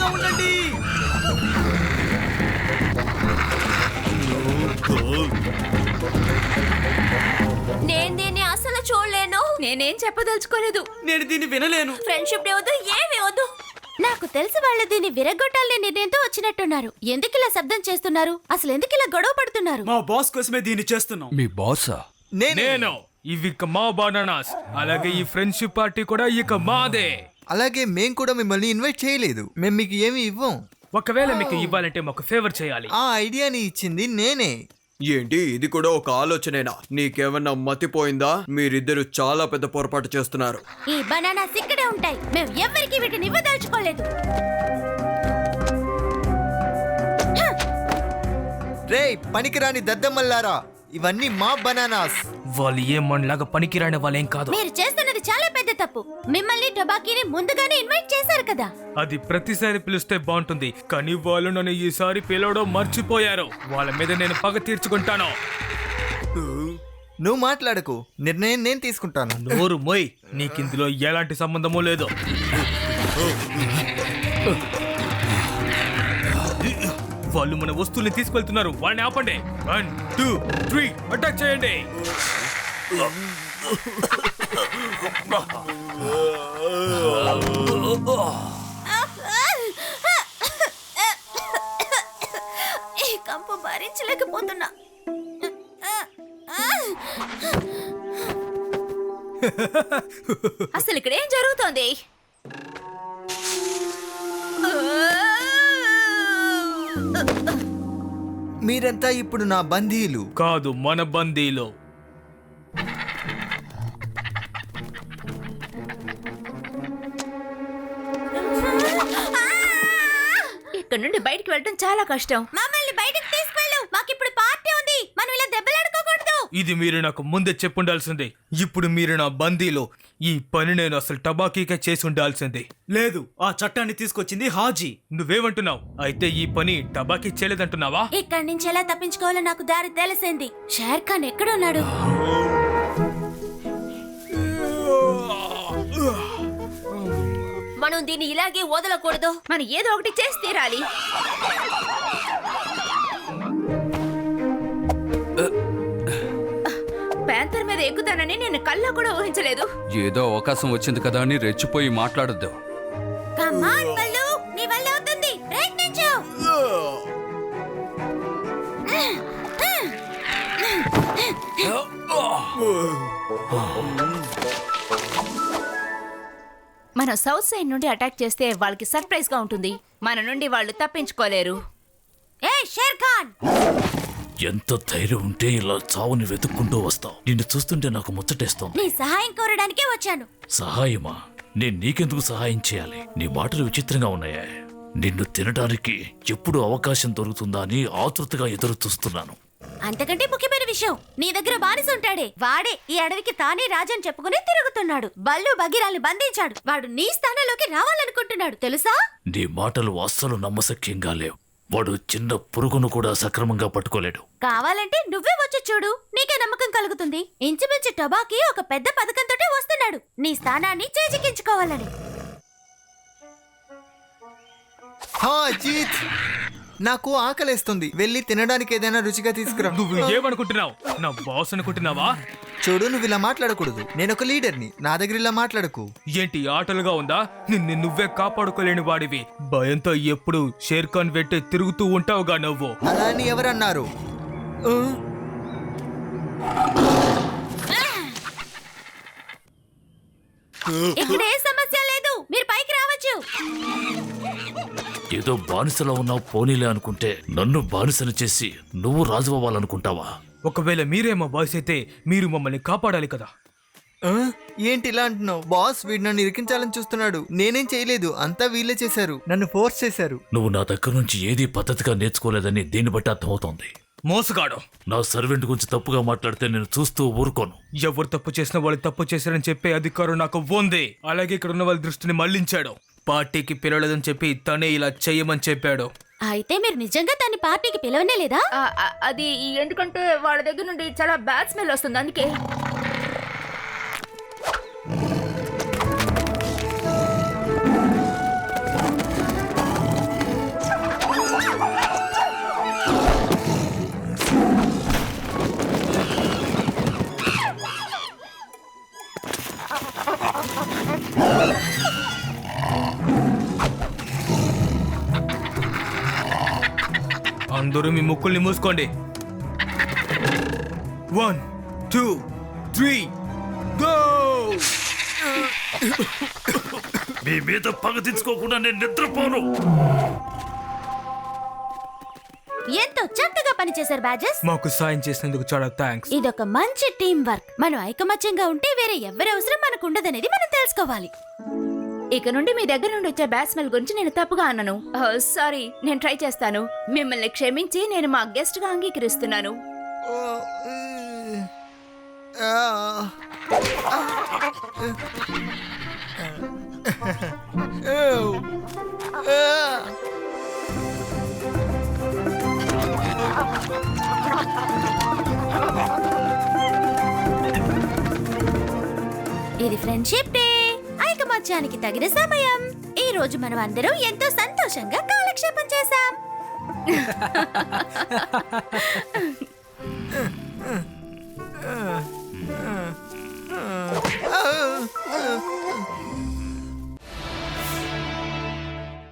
జాగ్రత్తగా ఉండండి. నేను దీన్ని అసలు చూడలేను. నేనేం చెప్పదలుచుకోలేదు. నేను దీన్ని వినలేను. ఫ్రెండ్షిప్ డే వద్దు ఏమి వద్దు. నాకు తెలిసి వాళ్ళు దీన్ని విరగొట్టాలనే నిర్ణయంతో వచ్చినట్టున్నారు. ఎందుకు ఇలా శబ్దం చేస్తున్నారు? అసలు ఎందుకు ఇలా గొడవ పడుతున్నారు? మా బాస్ కోసమే దీన్ని చేస్తున్నాం. మీ బాసా? నేను. ఇవి ఇక మా బనానాస్. అలాగే ఈ ఫ్రెండ్షిప్ పార్టీ కూడా ఇక మాదే. అలాగే మేం కూడా మిమ్మల్ని ఇన్వైట్ చేయలేదు. మేము మీకు ఏమి ఇవ్వం. ఒకవేళ మీకు ఇవ్వాలంటే మాకు ఫేవర్ చేయాలి. ఆ ఐడియాని ఇచ్చింది నేనే. ఏంటి? ఇది కూడా ఒక ఆలోచనేనా? నీకేమన్నా మతిపోయిందా? మీరిద్దరు చాలా పెద్ద పొరపాటు చేస్తున్నారు. ఈ బనానాస్ ఇక్కడే ఉంటాయి. మేము ఎవరికి వీటిని ఇవ్వదలుచుకోలేదు. రే పనికిరాని దద్దమ్మల్లారా. ఇవన్నీ మా బనానాస్. వాళ్ళు ఏ మనలాగా పనికిరాని వాళ్ళేం కాదు. మీరు పెద్ద తప్పు. మిమ్మల్ని టొబాకీని ముందుగానే ఇన్వైట్ చేశారు కదా. అది ప్రతిసారి పిలిస్తే బాగుంటుంది. కానీ వాళ్ళు నన్ను ఈసారి పిలవడం మర్చిపోయారు. వాళ్ళ మీద నేను పగ తీర్చుకుంటాను. నువ్వు మాట్లాడకు. నిర్ణయం నేను తీసుకుంటాను. నోరు మొయ్. నీకిందులో ఎలాంటి సంబంధము లేదు. వాళ్ళు మన వస్తువుల్ని తీసుకెళ్తున్నారు. వాళ్ళని ఆపండి. వన్ టూ త్రీ అటాక్ చేయండి. ఈ కంపు భరించలేకపోతున్నా. అసలు ఇక్కడ ఏం జరుగుతోంది? మీరంతా ఇప్పుడు నా బంధీలు కాదు మన బందీలో. నుండి బయటికి వెళ్ళడం చాలా కష్టం. మమ్మల్ని బయటికి తీసుకెళ్ళు. మాకు ఇప్పుడు పార్టీ ఉంది. మనం ఇలా దెబ్బలాడుకోకూడదు. ఇది మీరు నాకు ముందే చెప్పుండాల్సిందే. ఇప్పుడు మీరు నా బందీలో ఈ పని నేను అసలు టబాకీకే చేసి ఉండాల్సిందే లేదు ఆ చట్టాన్ని తీసుకొచ్చింది హాజీ. నువ్వేమంటున్నావు? అయితే ఈ పని టబాకీ చేయలేదంటున్నావా? ఇక్కడి నుంచి ఎలా తప్పించుకోవాలో నాకు దారి తెలిసింది. షేర్ ఖాన్ ఎక్కడున్నాడు మనం దీన్ని ఇలాగే వదలకూడదు. మనం ఏదో ఒకటి చేసి తీరాలి. ప్యాంతర్ మీద ఎక్కుతానని నేను కళ్ళ కూడా ఊహించలేదు. ఏదో అవకాశం వచ్చింది కదా అని రెచ్చిపోయి మాట్లాడద్దు. కమాన్ బల్లు నీ వల్ల అవుతుంది. ప్రయత్నించు. మనం సౌత్ సైడ్ నుండి అటాక్ చేస్తే వాళ్ళకి సర్ప్రైజ్గా ఉంటుంది. మన నుండి వాళ్ళు తప్పించుకోలేరు. ఏ షేర్ ఖాన్ ఎంత ధైర్యం ఉంటే ఇలా చావుని వెతుక్కుంటూ వస్తావు. నిన్ను చూస్తుంటే నాకు ముచ్చటేస్తోంది. నీ సహాయం కోరడానికే వచ్చాను. సహాయమా? నేను నీకెందుకు సహాయం చేయాలి? నీ మాటలు విచిత్రంగా ఉన్నాయే. నిన్ను తినడానికి ఎప్పుడు అవకాశం దొరుకుతుందా అని ఆతృతగా ఎదురు చూస్తున్నాను అంతకంటే ముఖ్యమైన విషయం నీ దగ్గర బానిస ఉంటాడే. వాడే ఈ అడవికి తానే రాజని చెప్పుకుని తిరుగుతున్నాడు. బల్లు బగిరాల్ని బంధించాడు. వాడు నీ స్థానంలోకి రావాలనుకుంటున్నాడు. తెలుసా? నీ మాటలు అస్సలు నమ్మశక్యంగా లేవు. వాడు చిన్న పురుగును కూడా సక్రమంగా పట్టుకోలేడు. కావాలంటే నువ్వే వచ్చి చూడు. నీకే నమ్మకం కలుగుతుంది. ఇంచుమించు టొబాకీ ఒక పెద్ద పథకంతోటే వస్తున్నాడు. నీ స్థానాన్ని చేజిక్కించుకోవాలని. హా జీత్. నాకు ఆకలేస్తుంది. వెళ్ళి తినడానికి ఏదైనా రుచిగా తీసుకురా. నువ్వు ఏమనుకుంటున్నావు? నా బాస్ అనుకుంటున్నావా? చూడు నువ్వు ఇలా మాట్లాడకూడదు. నేను ఒక లీడర్ని. నా దగ్గర ఇలా మాట్లాడకు. ఏంటి ఆటలుగా ఉందా? నిన్ను నువ్వే కాపాడుకోలేని వాడివి. భయంతో ఎప్పుడు షేర్ ఖాన్ వెంటే తిరుగుతూ ఉంటావుగా నువ్వు. అలా అని ఎవరన్నారు? ఆ? ఇక్కడ ఏ సమస్య లేదు. మీరు పైకి రావచ్చు. ఏదో బానిసలో ఉన్నావు పోనీలే అనుకుంటే నన్ను బానిసను చేసి నువ్వు రాజు అవ్వాలనుకుంటావా ఒకవేళ మీరే మా బాస్ అయితే మీరు మమ్మల్ని కాపాడాలి కదా. ఆ? ఏంటి ఇలా అంటున్నావు? బాస్ వీడు నన్ను ఇరికించాలని చూస్తున్నాడు. నేనేం చేయలేదు. అంతా వీళ్ళే చేశారు. నన్ను ఫోర్స్ చేశారు. నువ్వు నా దగ్గర నుంచి ఏదీ పద్ధతిగా నేర్చుకోలేదని దీన్ని బట్టి అర్థమవుతోంది. మోసగాడు. నా సర్వెంట్ గురించి తప్పుగా మాట్లాడితే నేను చూస్తూ ఊరుకోను. ఎవరు తప్పు చేసినా వాళ్ళు తప్పు చేశారని చెప్పే అధికారం నాకు ఉంది. అలాగే ఇక్కడ ఉన్న వాళ్ళ దృష్టిని మళ్ళించాడు. పార్టీకి పిలవలేదని చెప్పి తనే ఇలా చెయ్యమని చెప్పాడు. అయితే మీరు నిజంగా దాన్ని పార్టీకి పిలవనే లేదా? అది ఎందుకంటే వాళ్ళ దగ్గర నుండి చాలా బ్యాడ్ స్మెల్ వస్తుంది అందుకే. అందరూ మీ ముక్కుల్ని మూసుకోండి. వన్ టూ త్రీ గో మీ మీద పగ తెచ్చుకోకుండా నేను నిద్రపోను. ఎంతో చక్కగా పనిచేశారు బ్యాజెస్. మాకు సాయం చేసినందుకు చాలా థ్యాంక్స్ ఇదొక మంచి టీం వర్క్ మనం ఐకమత్యంగా ఉంటే వేరే ఎవరి అవసరం మనకు ఉండదనేది మనం తెలుసుకోవాలి. ఇక నుండి మీ దగ్గర నుండి వచ్చే బ్యాడ్ స్మెల్ గురించి నేను తప్పుగా అన్నాను సారీ నేను ట్రై చేస్తాను. మిమ్మల్ని క్షమించి నేను మా గెస్ట్గా అంగీకరిస్తున్నాను. ఇది ఫ్రెండ్షిప్ డే తగిన సమయం. ఈ రోజు మనం అందరం ఎంతో సంతోషంగా కాలక్షేపం చేశాం.